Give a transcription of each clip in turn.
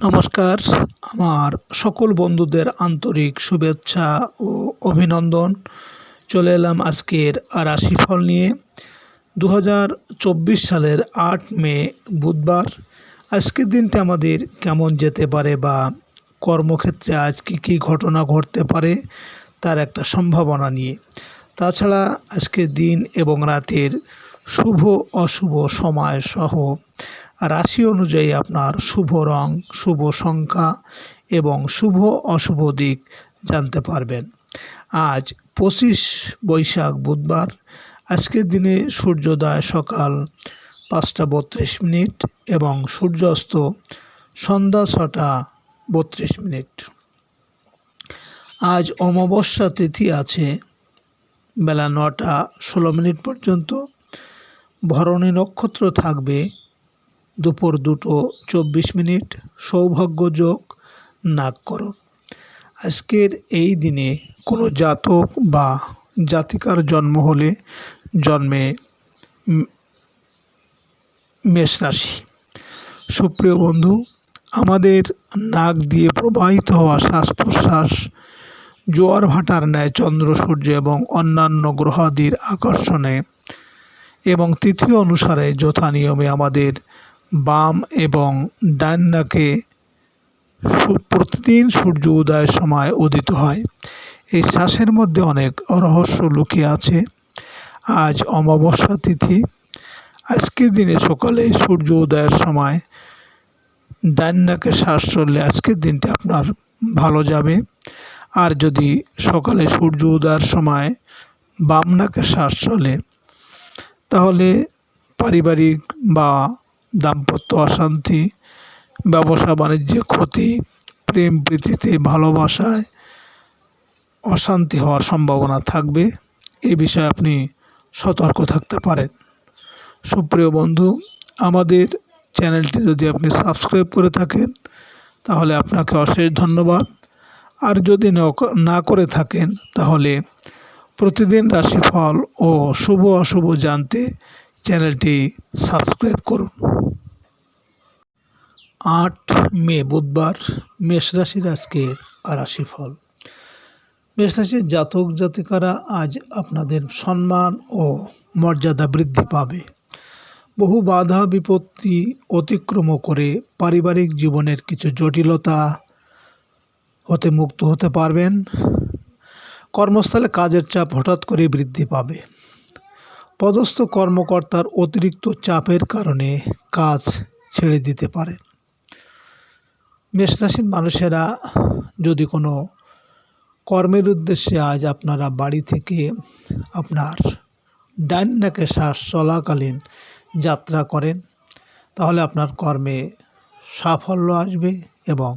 নমস্কার। আমার সকল বন্ধুদের আন্তরিক শুভেচ্ছা ও অভিনন্দন। চলে এলাম আজকের রাশিফল নিয়ে। দু হাজার চব্বিশ সালের আট মে বুধবার। আজকের দিনটা আমাদের কেমন যেতে পারে বা কর্মক্ষেত্রে আজ কী কী ঘটনা ঘটতে পারে, তার একটা সম্ভাবনা নিয়ে। তাছাড়া আজকের দিন এবং রাতের শুভ অশুভ সময় সহ রাশি অনুযায়ী আপনার শুভ রং, শুভ সংখ্যা এবং শুভ অশুভ দিক জানতে পারবেন। আজ পঁচিশ বৈশাখ বুধবার। আজকের দিনে সূর্যোদয় সকাল পাঁচটা বত্রিশ মিনিট এবং সূর্যাস্ত সন্ধ্যা ছটা বত্রিশ মিনিট। আজ অমাবস্যা তিথি আছে, বেলা নটা ষোলো মিনিট পর্যন্ত। ভরণী নক্ষত্র থাকবে দুপুর দুটো চব্বিশ মিনিট সৌভাগ্য যোগ নাগ নাগকরণ আজকের এই দিনে কোনো জাতক বা জাতিকার জন্ম হলে জন্মে মেষ রাশি। সুপ্রিয় বন্ধু, আমাদের নাক দিয়ে প্রবাহিত হওয়া শ্বাস প্রশ্বাস জোয়ার ভাটার ন্যায় চন্দ্র, সূর্য এবং অন্যান্য গ্রহাদির আকর্ষণে এবং তৃতীয় অনুসারে যথা নিয়মে আমাদের বাম এবং ডান নাকে প্রতিদিন সূর্য উদয়ের সময় উদিত হয়। এই শ্বাসের মধ্যে অনেক রহস্য লুকিয়ে আছে। আজ অমাবস্যা তিথি। আজকের দিনে সকালে সূর্য উদয়ের সময় ডান নাকে শ্বাস চললে আজকের দিনটা আপনার ভালো যাবে। আর যদি সকালে সূর্য উদয়ের সময় বাম নাকে শ্বাস চলে, তাহলে পারিবারিক বা দাম্পত্য অশান্তি, ব্যবসা বাণিজ্যে ক্ষতি, প্রেম প্রীতিতে ভালোবাসায় অশান্তি হওয়ার সম্ভাবনা থাকবে। এ বিষয়ে আপনি সতর্ক থাকতে পারেন। সুপ্রিয় বন্ধু, আমাদের চ্যানেলটি যদি আপনি সাবস্ক্রাইব করে থাকেন, তাহলে আপনাকে অশেষ ধন্যবাদ। আর যদি না করে থাকেন, তাহলে প্রতিদিন রাশিফল ও শুভ অশুভ জানতে চ্যানেলটি সাবস্ক্রাইব করুন। আট মে, বুধবার, মেষ রাশির আজকের রাশিফল। মেষ জাতক জাতিকারা আজ আপনাদের সম্মান ও মর্যাদা বৃদ্ধি পাবে। বহু বাধা বিপত্তি অতিক্রম করে পারিবারিক জীবনের কিছু জটিলতা হতে মুক্ত হতে পারবেন। কর্মস্থলে কাজের চাপ হঠাৎ করে বৃদ্ধি পাবে। পদস্থ কর্মকর্তার অতিরিক্ত চাপের কারণে কাজ ছেড়ে দিতে পারে। মেষরাশির মানুষেরা যদি কোনো কর্মের উদ্দেশ্যে আজ আপনারা বাড়ি থেকে আপনার ডান নাকে শ্বাস চলাকালীন যাত্রা করেন, তাহলে আপনার কর্মে সাফল্য আসবে এবং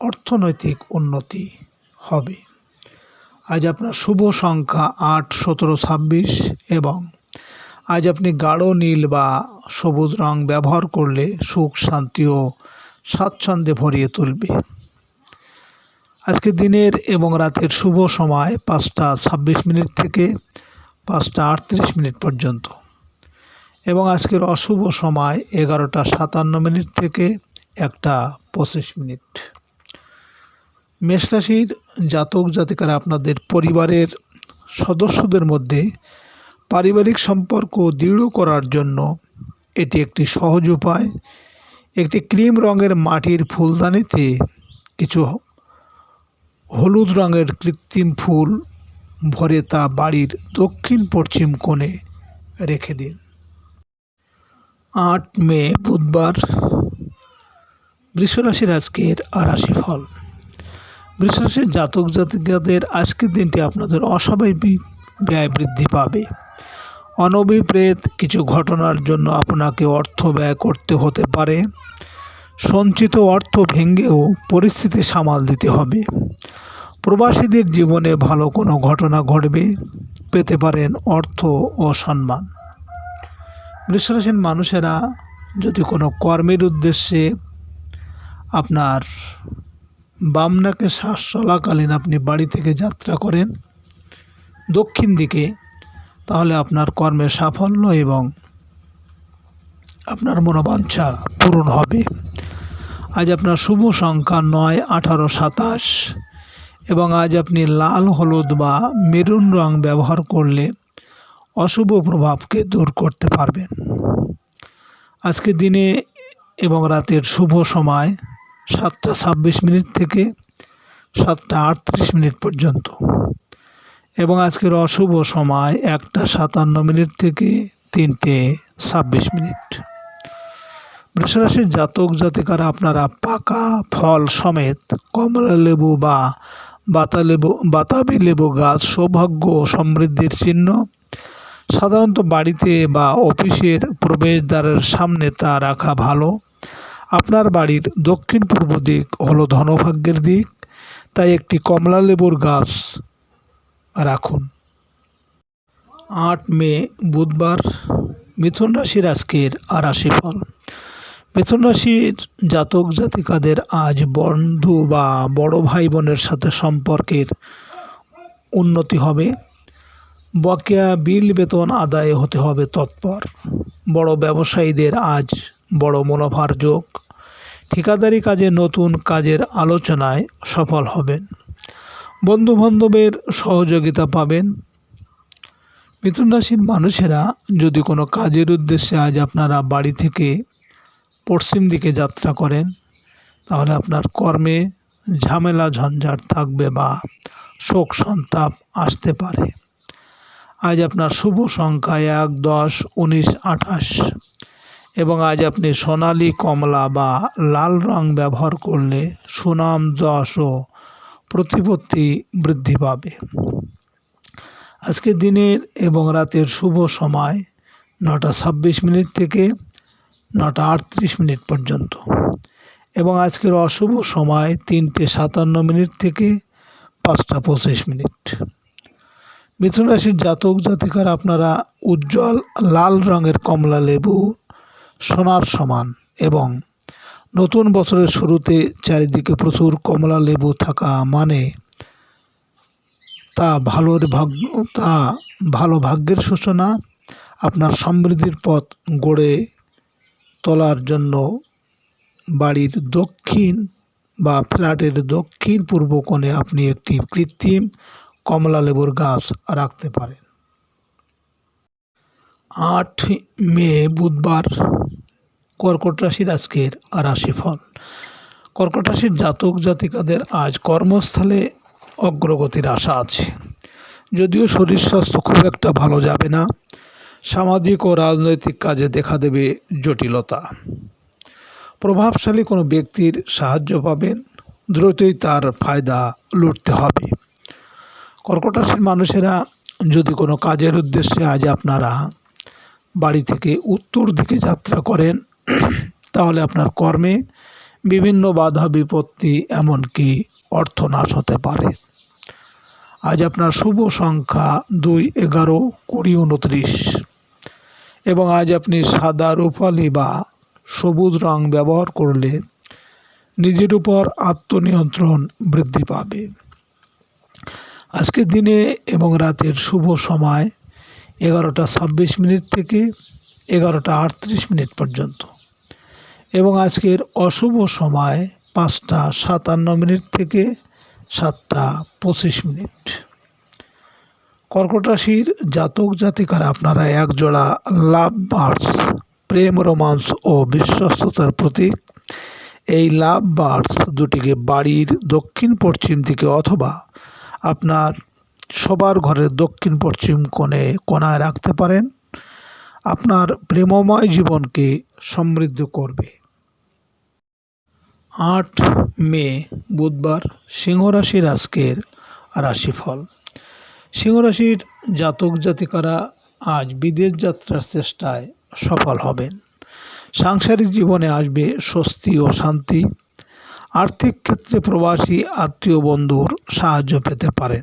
অর্থনৈতিক উন্নতি হবে। আজ আপনার শুভ সংখ্যা আট, সতেরো, ছাব্বিশ এবং আজ আপনি গাঢ় নীল বা সবুজ রং ব্যবহার করলে সুখ, শান্তি ও স্বাচ্ছন্দ্যে ভরিয়ে তুলবে। আজকে দিনের এবং রাতের শুভ সময় পাঁচটা ছাব্বিশ মিনিট থেকে পাঁচটা আটত্রিশ মিনিট পর্যন্ত এবং আজকের অশুভ সময় এগারোটা সাতান্ন মিনিট থেকে একটা পঁচিশ মিনিট। মেষরাশির জাতক জাতিকারা আপনাদের পরিবারের সদস্যদের মধ্যে পারিবারিক সম্পর্ক দৃঢ় করার জন্য এটি একটি সহজ উপায়। একটি ক্রিম রঙের মাটির ফুলদানিতে কিছু হলুদ রঙের কৃত্রিম ফুল ভরে তা বাড়ির দক্ষিণ পশ্চিম কোণে রেখে দিন। আট মে বুধবার বৃষরাশির আজকের আরাশি ফল। বৃষরাশির জাতক জাতিকাদের আজকের দিনটি আপনাদের অস্বাভাবিক ব্যয় বৃদ্ধি পাবে। অনভিপ্রেত কিছু ঘটনার জন্য আপনাকে অর্থ ব্যয় করতে হতে পারে। সঞ্চিত অর্থ ভেঙেও পরিস্থিতি সামাল দিতে হবে। প্রবাসীদের জীবনে ভালো কোনো ঘটনা ঘটবে, পেতে পারেন অর্থ ও সম্মান। বৃষরাশির মানুষেরা যদি কোনো কর্মের উদ্দেশ্যে আপনার বামনাকে শ্বাস চলাকালীন আপনি বাড়ি থেকে যাত্রা করেন দক্ষিণ দিকে, তাহলে আপনার কর্মের সাফল্য এবং আপনার মনোবাঞ্ছা পূরণ হবে। আজ আপনার শুভ সংখ্যা নয়, আঠারো, সাতাশ এবং আজ আপনি লাল, হলুদ বা মেরুন রং ব্যবহার করলে অশুভ প্রভাবকে দূর করতে পারবেন। আজকে দিনে এবং রাতের শুভ সময় সাতটা ছাব্বিশ মিনিট থেকে সাতটা আটত্রিশ মিনিট পর্যন্ত। এবং আজকের অশুভ সময় একটা সাতান্ন মিনিট থেকে তিনটে ছাব্বিশ মিনিট। বৃষরাশির জাতক জাতিকারা আপনারা পাকা ফল সমেত কমলা লেবু বা বাতা লেবু, বাতাবি লেবু গাছ, সৌভাগ্য সমৃদ্ধির চিহ্ন সাধারণত বাড়িতে বা অফিসের প্রবেশদ্বারের সামনে তা রাখা ভালো। আপনার বাড়ির দক্ষিণ পূর্ব দিক হলো ধনভাগ্যের দিক, তাই একটি কমলা লেবুর গাছ রাখুন। আট মে, বুধবার, মিথুন রাশির আজকের রাশিফল। মিথুন রাশির জাতক জাতিকাদের আজ বন্ধু বা বড় ভাই বোনের সাথে সম্পর্কের উন্নতি হবে। বকেয়া বিল বেতন আদায় হতে হবে তৎপর। বড় ব্যবসায়ীদের আজ বড় মুনাফার যোগ। ঠিকাদারি কাজে নতুন কাজের আলোচনায় সফল হবেন। বন্ধুবান্ধবের সহযোগিতা পাবেন। মিথুন রাশির মানুষেরা যদি কোনো কাজের উদ্দেশ্যে আজ আপনারা বাড়ি থেকে পশ্চিম দিকে যাত্রা করেন, তাহলে আপনার কর্মে ঝামেলা, ঝঞ্ঝাট থাকবে বা শোক সন্তাপ আসতে পারে। আজ আপনার শুভ সংখ্যা এক, দশ, উনিশ, আঠাশ। এবং আজ আপনি সোনালি কমলা বা লাল রং ব্যবহার করলে সুনাম যশ ও প্রতিপত্তি বৃদ্ধি পাবে। আজকে দিনের এবং রাতের শুভ সময় নটা ছাব্বিশ মিনিট থেকে নটা আটত্রিশ মিনিট পর্যন্ত। এবং আজকের অশুভ সময় তিনটে সাতান্ন মিনিট থেকে পাঁচটা পঁচিশ মিনিট। মিথুন রাশির জাতক জাতিকার আপনারা উজ্জ্বল লাল রঙের কমলা লেবু সোনার সমান এবং নতুন বছরের শুরুতে চারিদিকে প্রচুর কমলা লেবু থাকা মানে তা ভালোর ভাগ্য তা ভালো ভাগ্যের সূচনা। আপনার সমৃদ্ধির পথ গড়ে তোলার জন্য বাড়ির দক্ষিণ বা ফ্ল্যাটের দক্ষিণ পূর্ব কোণে আপনি একটি কৃত্রিম কমলা লেবুর গাছ রাখতে পারেন। আট মে বুধবার কর্কট রাশির আজকের রাশিফল। কর্কট রাশির জাতক জাতিকাদের আজ কর্মস্থলে অগ্রগতির আশা আছে। যদিও শরীর স্বাস্থ্য খুব একটা ভালো যাবে না, সামাজিক ও রাজনৈতিক কাজে দেখা দেবে জটিলতা। প্রভাবশালী কোনো ব্যক্তির সাহায্য পাবেন, দ্রুতই তার ফায়দা লুটতে হবে। কর্কট রাশির মানুষেরা যদি কোনো কাজের উদ্দেশ্যে আজ আপনারা বাড়ি থেকে উত্তর দিকে যাত্রা করেন, তাহলে আপনার কর্মে বিভিন্ন বাধা বিপত্তি এমনকি অর্থনাশ হতে পারে। আজ আপনার শুভ সংখ্যা দুই এগারো কুড়ি উনত্রিশ। এবং আজ আপনি সাদা রূপালি বা সবুজ রং ব্যবহার করলে নিজের উপর আত্মনিয়ন্ত্রণ বৃদ্ধি পাবে। আজকের দিনে এবং রাতের শুভ সময় এগারোটা ছাব্বিশ মিনিট থেকে এগারোটা আটত্রিশ মিনিট পর্যন্ত। এবং আজকের অশুভ সময় পাঁচটা সাতান্ন মিনিট থেকে সাতটা পঁচিশ মিনিট। কর্কট রাশির জাতক জাতিকারা আপনারা একজোড়া লাভ বার্ডস, প্রেম, রোমান্স ও বিশ্বস্ততার প্রতীক। এই লাভ বার্ডস দুটিকে বাড়ির দক্ষিণ পশ্চিম দিকে অথবা আপনার সবার ঘরের দক্ষিণ পশ্চিম কোণে কোনায় রাখতে পারেন। আপনার প্রেমময় জীবনকে সমৃদ্ধ করবে। আট মে, বুধবার সিংহ রাশির আজকের রাশিফল। সিংহ রাশির জাতক জাতিকারা আজ বিদেশ যাত্রার চেষ্টায় সফল হবেন। সাংসারিক জীবনে আসবে স্বস্তি ও শান্তি। আর্থিক ক্ষেত্রে প্রবাসী আত্মীয় বন্ধুর সাহায্য পেতে পারেন।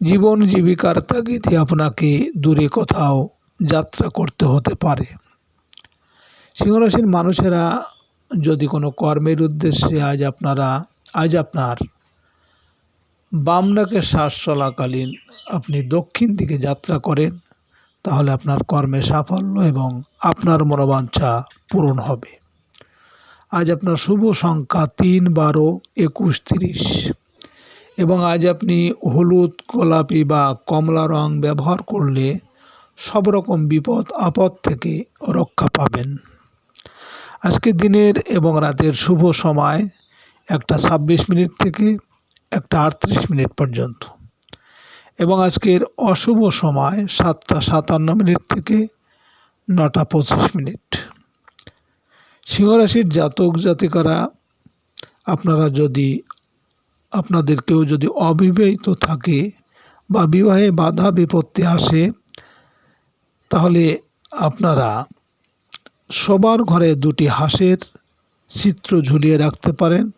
জীবন জীবিকার তাগিদে আপনাকে দূরে কোথাও যাত্রা করতে হতে পারে। সিংহরাশির মানুষেরা যদি কোনো কর্মের উদ্দেশ্যে আজ আপনারা, আজ আপনার বামনাকে শ্বাস চলাকালীন আপনি দক্ষিণ দিকে যাত্রা করেন, তাহলে আপনার কর্মে সাফল্য এবং আপনার মনোবাঞ্ছা পূরণ হবে। আজ আপনার শুভ সংখ্যা তিন বারো একুশ তিরিশ। এবং আজ আপনি হলুদ, গোলাপি বা কমলা রং ব্যবহার করলে সব রকম বিপদ, আপদ থেকে রক্ষা পাবেন। আজকে দিনের এবং রাতের শুভ সময় একটা ছাব্বিশ মিনিট থেকে একটা আটত্রিশ মিনিট পর্যন্ত। এবং আজকের অশুভ সময় সাতটা সাতান্ন মিনিট থেকে নটা পঁচিশ মিনিট। সিংহরাশির জাতক জাতিকারা, আপনারা যদি আপনাদের কেউ যদি অবিবাহিত থাকে বা বিবাহে বাধা বিপত্তি আসে, তাহলে আপনারা সবার ঘরে দুটি হাঁসের চিত্র ঝুলিয়ে রাখতে পারেন।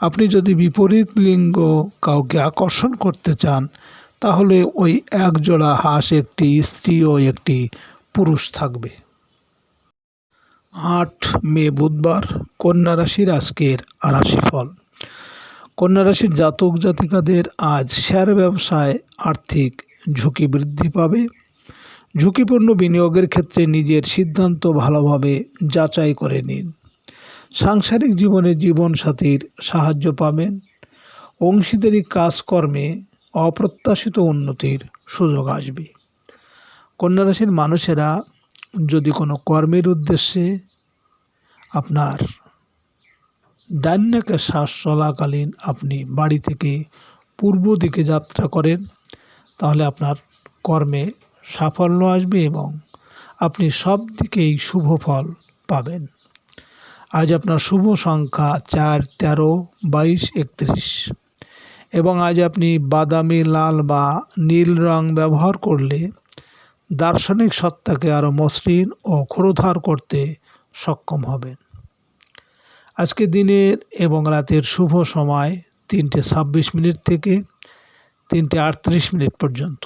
আপনি যদি বিপরীত লিঙ্গ কাউকে আকর্ষণ করতে চান, তাহলে ওই এক জোড়া হাঁস একটি স্ত্রী ও একটি পুরুষ থাকবে। আট মে বুধবার, কন্যা রাশির আজকের রাশিফল কন্যা রাশির জাতক জাতিকাদের আজ শেয়ার ব্যবসায় আর্থিক ঝুঁকি বৃদ্ধি পাবে। ঝুঁকিপূর্ণ বিনিয়োগের ক্ষেত্রে নিজের সিদ্ধান্ত ভালোভাবে যাচাই করে নিন। সাংসারিক জীবনে জীবনসাথীর সাহায্য পাবেন। অংশীদারি কাজকর্মে অপ্রত্যাশিত উন্নতির সুযোগ আসবে। কন্যা রাশির মানুষেরা যদি কোনো কর্মের উদ্দেশ্যে আপনার ডান্নাকে শ্বাস চলাকালীন আপনি বাড়ি থেকে পূর্ব দিকে যাত্রা করেন, তাহলে আপনার কর্মে সাফল্য আসবে এবং আপনি সব দিকেই শুভ ফল পাবেন। আজ আপনার শুভ সংখ্যা চার, তেরো, বাইশ, একত্রিশ। এবং আজ আপনি বাদামি, লাল বা নীল রং ব্যবহার করলে দার্শনিক সত্তাকে আরও মসৃণ ও ক্ষুরোধার করতে সক্ষম হবেন। আজকে দিনের এবং রাতের শুভ সময় তিনটে ছাব্বিশ মিনিট থেকে তিনটে আটত্রিশ মিনিট পর্যন্ত।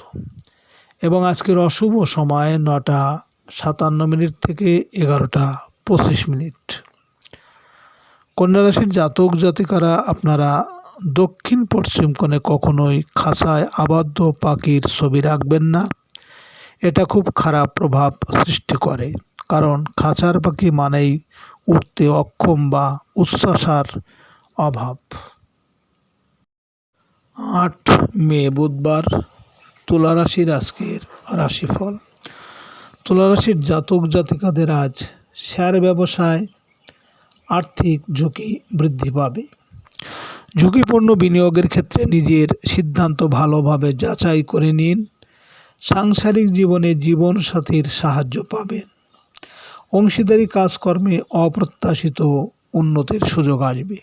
এবং আজকের অশুভ সময় নটা সাতান্ন মিনিট থেকে এগারোটা পঁচিশ মিনিট। কন্যা রাশির জাতক জাতিকারা, আপনারা দক্ষিণ পশ্চিম কোণে কখনোই খাঁচায় আবদ্ধ পাখির ছবি রাখবেন না। এটা খুব খারাপ প্রভাব সৃষ্টি করে। কারণ খাঁচার পাখি মানেই উঠতে অক্ষম বা উচ্ছ্বাসার অভাব। আট মে, বুধবার তুলা রাশির আজকের রাশিফল। তুলা রাশির জাতক জাতিকাদের আজ শেয়ার ব্যবসায় আর্থিক ঝুঁকি বৃদ্ধি পাবে। ঝুঁকিপূর্ণ বিনিয়োগের ক্ষেত্রে নিজের সিদ্ধান্ত ভালোভাবে যাচাই করে নিন। সাংসারিক জীবনে জীবনসাথীর সাহায্য পাবেন। অংশীদারি কাজকর্মে অপ্রত্যাশিত উন্নতির সুযোগ আসবে।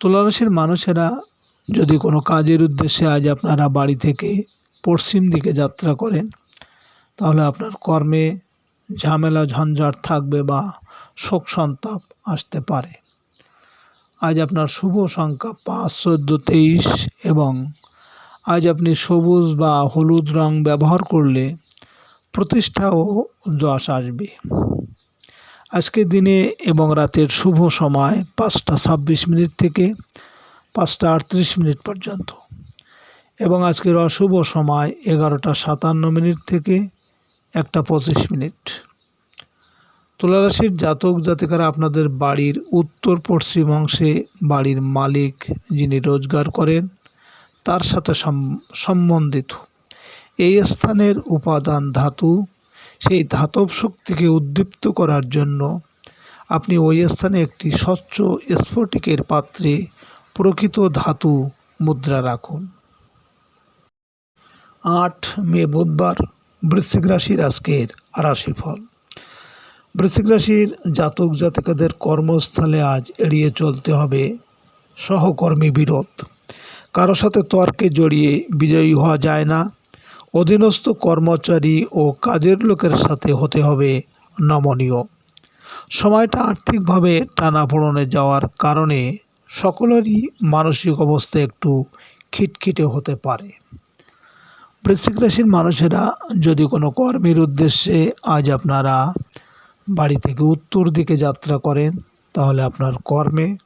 তুলারাশির মানুষেরা যদি কোনো কাজের উদ্দেশ্যে আজ আপনারা বাড়ি থেকে পশ্চিম দিকে যাত্রা করেন, তাহলে আপনার কর্মে ঝামেলা, ঝঞ্ঝাট থাকবে বা শোক সন্তাপ আসতে পারে। আজ আপনার শুভ সংখ্যা পাঁচ, চোদ্দ, তেইশ এবং আজ আপনি সবুজ বা হলুদ রং ব্যবহার করলে প্রতিষ্ঠা ও যশ আসবে। আজকের দিনে এবং রাতের শুভ সময় পাঁচটা ছাব্বিশ মিনিট থেকে পাঁচটা আটত্রিশ মিনিট পর্যন্ত এবং আজকের অশুভ সময় এগারোটা সাতান্ন মিনিট থেকে একটা পঁচিশ মিনিট। তুলারাশির জাতক জাতিকারা আপনাদের বাড়ির উত্তর পশ্চিম অংশে বাড়ির মালিক যিনি রোজগার করেন, তার সাথে সম্বন্ধিত এই স্থানের উপাদান ধাতু, সেই ধাতব শক্তিকে উদ্দীপ্ত করার জন্য আপনি ওই স্থানে একটি স্বচ্ছ স্ফটিকের পাত্রে প্রকৃত ধাতু মুদ্রা রাখুন। আট মে বুধবার, বৃশ্চিক রাশির আজকের রাশিফল। বৃশ্চিক রাশির জাতক জাতিকাদের কর্মস্থলে আজ এড়িয়ে চলতে হবে সহকর্মী বিরোধ। কারও সাথে তর্কে জড়িয়ে বিজয়ী হওয়া যায় না। অধীনস্থ কর্মচারী ও কাজের লোকের সাথে হতে হবে নমনীয়। সময়টা আর্থিকভাবে টানাপোড়নে যাওয়ার কারণে সকলেরই মানসিক অবস্থা একটু খিটখিটে হতে পারে। বৃশ্চিক রাশির মানুষেরা, যদি কোনো কর্মের উদ্দেশ্যে আজ আপনারা বাড়ি থেকে উত্তর দিকে যাত্রা করেন, তাহলে আপনার কর্মে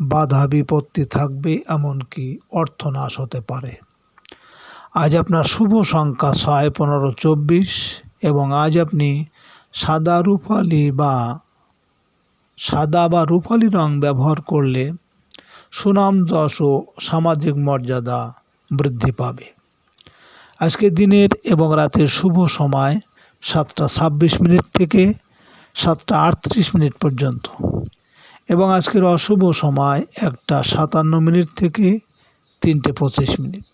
বাধা বিপত্তি থাকবে, এমনকি অর্থনাশ হতে পারে। আজ আপনার শুভ সংখ্যা ছয়, পনেরো, চব্বিশ এবং আজ আপনি সাদা রূপালি বা সাদা বা রূপালি রং ব্যবহার করলে সুনাম যশ ও সামাজিক মর্যাদা বৃদ্ধি পাবে। আজকে দিনের এবং রাতের শুভ সময় সাতটা ছাব্বিশ মিনিট থেকে সাতটা আটত্রিশ মিনিট পর্যন্ত এবং আজকের অশুভ সময় একটা সাতান্ন মিনিট থেকে তিনটে পঁচিশ মিনিট।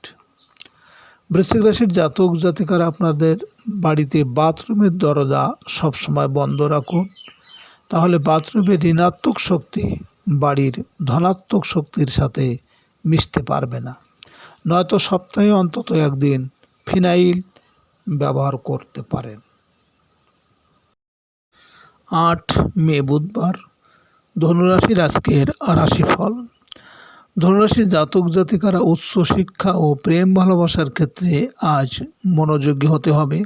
বৃশ্চিক রাশির জাতক জাতিকারা আপনাদের বাড়িতে বাথরুমের দরজা সবসময় বন্ধ রাখুন। তাহলে বাথরুমের ঋণাত্মক শক্তি বাড়ির ধনাত্মক শক্তির সাথে মিশতে পারবে না। নয়তো সপ্তাহে অন্তত একদিন ফিনাইল ব্যবহার করতে পারেন। আট মে বুধবার, ধনুরাশির আজকের রাশিফল। ধনুরাশির জাতক জাতিকারা উচ্চ শিক্ষা ও প্রেম ভালোবাসার ক্ষেত্রে আজ মনোযোগী হতে হবে।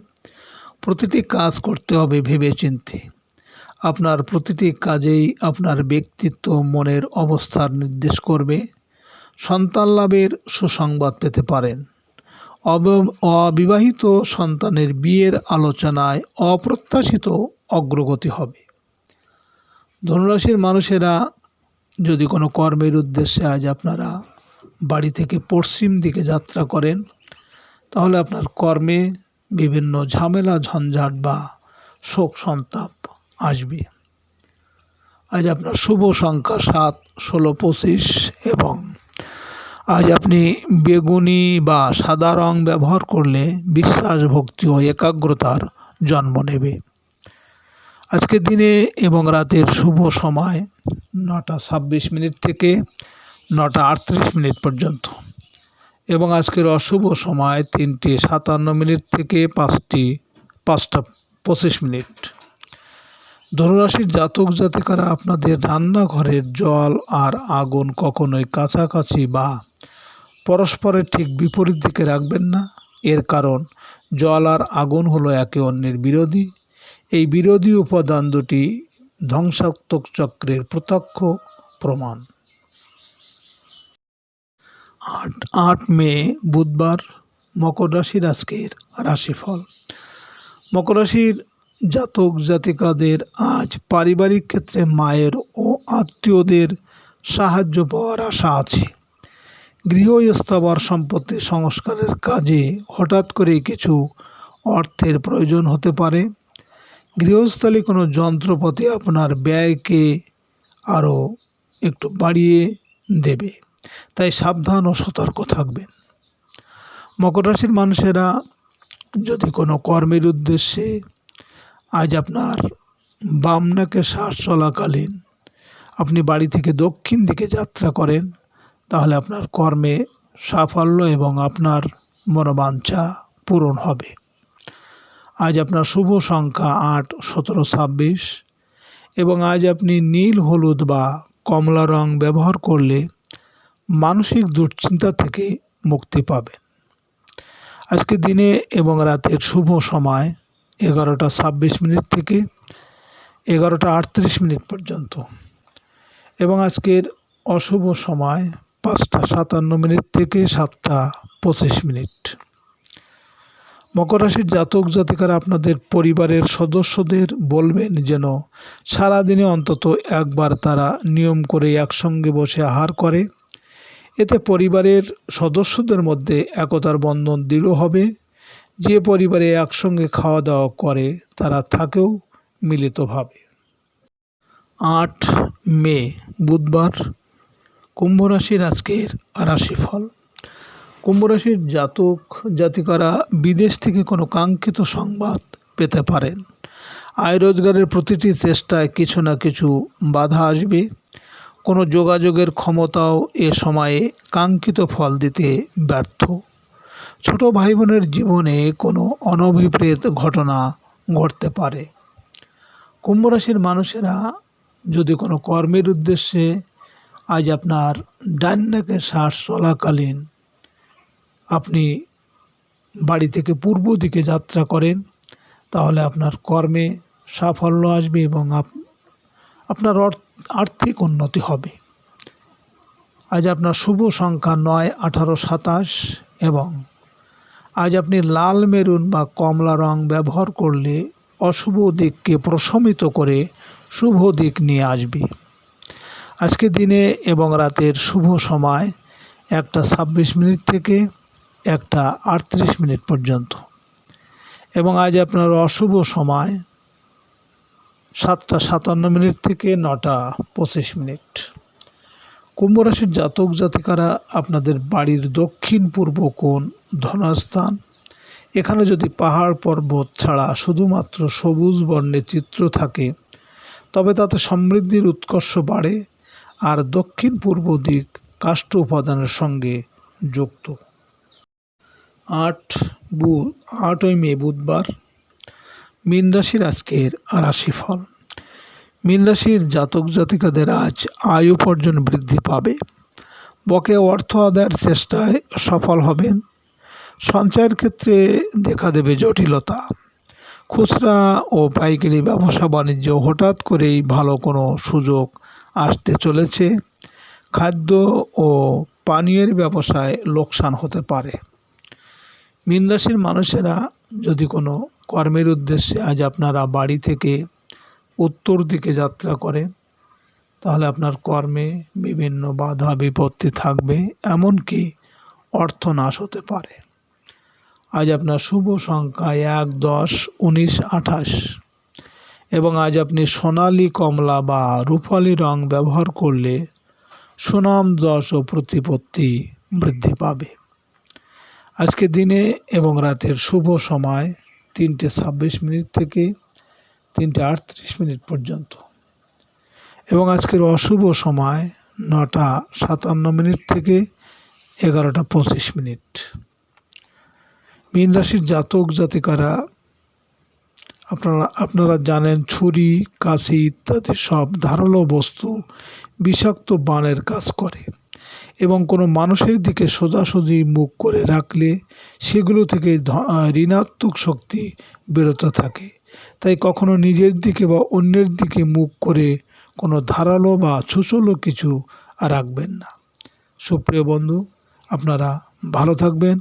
প্রতিটি কাজ করতে হবে ভেবে চিনতে আপনার প্রতিটি কাজেই আপনার ব্যক্তিত্ব মনের অবস্থার নির্দেশ করবে। সন্তান লাভের সুসংবাদ পেতে পারেন। অব- অবিবাহিত সন্তানের বিয়ের আলোচনায় অপ্রত্যাশিত অগ্রগতি হবে। ধনুরাশির মানুষেরা যদি কোনো কর্মের উদ্দেশ্যে আজ আপনারা বাড়ি থেকে পশ্চিম দিকে যাত্রা করেন, তাহলে আপনার কর্মে বিভিন্ন ঝামেলা, ঝঞ্ঝাট বা শোক সন্তাপ আসবে। আজ আপনার শুভ সংখ্যা সাত, ষোলো, পঁচিশ এবং আজ আপনি বেগুনি বা সাদা রং ব্যবহার করলে বিশ্বাস ভক্তি ও একাগ্রতার জন্ম নেবে। আজকের দিনে এবং রাতের শুভ সময় নটা ছাব্বিশ মিনিট থেকে নটা আটত্রিশ মিনিট পর্যন্ত। এবং আজকের অশুভ সময় তিনটে সাতান্ন মিনিট থেকে পাঁচটি, পাঁচটা পঁচিশ মিনিট। ধনুরাশির জাতক জাতিকারা আপনাদের রান্নাঘরের জল আর আগুন কখনোই কাছাকাছি বা পরস্পরের ঠিক বিপরীত দিকে রাখবেন না। এর কারণ, জল আর আগুন হলো একে অন্যের বিরোধী। এই বিরোধী উপাদান দুটি ধ্বংসাত্মক চক্রের প্রত্যক্ষ প্রমাণ। আট আট মে, বুধবার মকর রাশির আজকের রাশিফল। মকর রাশির জাতক জাতিকাদের আজ পারিবারিক ক্ষেত্রে মায়ের ও আত্মীয়দের সাহায্য পাওয়ার আশা আছে। গৃহ স্থাবর সম্পত্তি সংস্কারের কাজে হঠাৎ করে কিছু অর্থের প্রয়োজন হতে পারে। গৃহস্থলী কোনো যন্ত্রপাতি আপনার ব্যয়কে আরও একটু বাড়িয়ে দেবে। তাই সাবধান ও সতর্ক থাকবেন। মকর রাশির মানুষেরা যদি কোনো কর্মের উদ্দেশ্যে আজ আপনার বামনাকে শ্বাস চলাকালীন আপনি বাড়ি থেকে দক্ষিণ দিকে যাত্রা করেন, তাহলে আপনার কর্মে সাফল্য এবং আপনার মনোবাঞ্ছা পূরণ হবে। আজ আপনার শুভ সংখ্যা আট, সতেরো, ছাব্বিশ। এবং আজ আপনি নীল, হলুদ বা কমলা রং ব্যবহার করলে মানসিক দুশ্চিন্তা থেকে মুক্তি পাবেন। আজকে দিনে এবং রাতের শুভ সময় এগারোটা ছাব্বিশ মিনিট থেকে এগারোটা আটত্রিশ মিনিট পর্যন্ত। এবং আজকের অশুভ সময় পাঁচটা সাতান্ন মিনিট থেকে সাতটা পঁচিশ মিনিট। মকর রাশির জাতক জাতিকারা আপনাদের পরিবারের সদস্যদের বলবেন যেন সারাদিনে অন্তত একবার তারা নিয়ম করে একসঙ্গে বসে আহার করে। এতে পরিবারের সদস্যদের মধ্যে একতার বন্ধন দৃঢ় হবে। যে পরিবারে একসঙ্গে খাওয়া দাওয়া করে, তারা থাকেও মিলিতভাবে। আট মে, বুধবার। কুম্ভ রাশির আজকের রাশিফল। কুম্ভ রাশির জাতক, জাতিকারা বিদেশ থেকে কোনো কাঙ্ক্ষিত সংবাদ পেতে পারেন। আয় রোজগারের প্রতিটি চেষ্টায় কিছু না কিছু বাধা আসবে। কোনো যোগাযোগের ক্ষমতাও এ সময়ে কাঙ্ক্ষিত ফল দিতে ব্যর্থ। ছোট ভাই বোনের জীবনে কোনো অনভিপ্রেত ঘটনা ঘটতে পারে। কুম্ভ রাশির মানুষেরা যদি কোনো কর্মের উদ্দেশ্যে আজ আপনার ডান নাকে শ্বাস চলাকালীন আপনি বাড়ি থেকে পূর্ব দিকে যাত্রা করেন, তাহলে আপনার কর্মে সাফল্য আসবে এবং আপ- আপনার আর্থিক উন্নতি হবে। আজ আপনার শুভ সংখ্যা নয়, আঠারো, সাতাশ এবং আজ আপনি লাল মেরুন বা কমলা রং ব্যবহার করলে অশুভ দিককে প্রশমিত করে শুভ দিক নিয়ে আসবে। আজকে দিনে এবং রাতের শুভ সময় একটা ছাব্বিশ মিনিট থেকে একটা আটত্রিশ মিনিট পর্যন্ত। এবং আজ আপনার অশুভ সময় সাতটা সাতান্ন মিনিট থেকে নটা পঁচিশ মিনিট। কুম্ভ রাশির জাতক জাতিকারা আপনাদের বাড়ির দক্ষিণ পূর্ব কোণ ধনস্থান। এখানে যদি পাহাড় পর্বত ছাড়া শুধুমাত্র সবুজ বর্ণের চিত্র থাকে, তবে তাতে সমৃদ্ধির উৎকর্ষ বাড়ে আর দক্ষিণ পূর্ব দিক কাষ্ঠ উপাদানের সঙ্গে যুক্ত। আট বু আটই মে বুধবার। মীন রাশির আজকের রাশিফল মীন রাশির জাতক জাতিকাদের আজ আয় উপার্জন বৃদ্ধি পাবে। বকে অর্থ আদায়ের চেষ্টায় সফল হবেন। সঞ্চয়ের ক্ষেত্রে দেখা দেবে জটিলতা। খুচরা ও পাইকারি ব্যবসা বাণিজ্য হঠাৎ করেই ভালো কোনো সুযোগ আসতে চলেছে। খাদ্য ও পানীয়ের ব্যবসায় লোকসান হতে পারে। মীন রাশির মানুষেরা যদি কোনো কর্মের উদ্দেশ্যে আজ আপনারা বাড়ি থেকে উত্তর দিকে যাত্রা করেন তাহলে আপনার কর্মে বিভিন্ন বাধা বিপত্তি থাকবে, এমনকি অর্থনাশ হতে পারে। আজ আপনার শুভ সংখ্যা এক, দশ, উনিশ, আঠাশ, এবং আজ আপনি সোনালি কমলা বা রূপালি রং ব্যবহার করলে সুনাম, যশ ও প্রতিপত্তি বৃদ্ধি পাবে। আজকে দিনে এবং রাতের শুভ সময় তিনটে ছাব্বিশ মিনিট থেকে তিনটে আটত্রিশ মিনিট পর্যন্ত। এবং আজকের অশুভ সময় নটা সাতান্ন মিনিট থেকে এগারোটা পঁচিশ মিনিট। মীন রাশির জাতক জাতিকারা, আপনারা আপনারা জানেন ছুরি, কাশি ইত্যাদি সব ধারালো বস্তু বিষাক্ত বানের কাজ করে। এবং কোনো মানুষের দিকে সোজাসুজি মুখ করে রাখলে সেগুলো থেকে ঋণাত্মক শক্তি বেরোতে থাকে। তাই কখনো নিজের দিকে বা অন্যের দিকে মুখ করে কোনো ধারালো বা ছুচলো কিছু রাখবেন না। সুপ্রিয় বন্ধু, আপনারা ভালো থাকবেন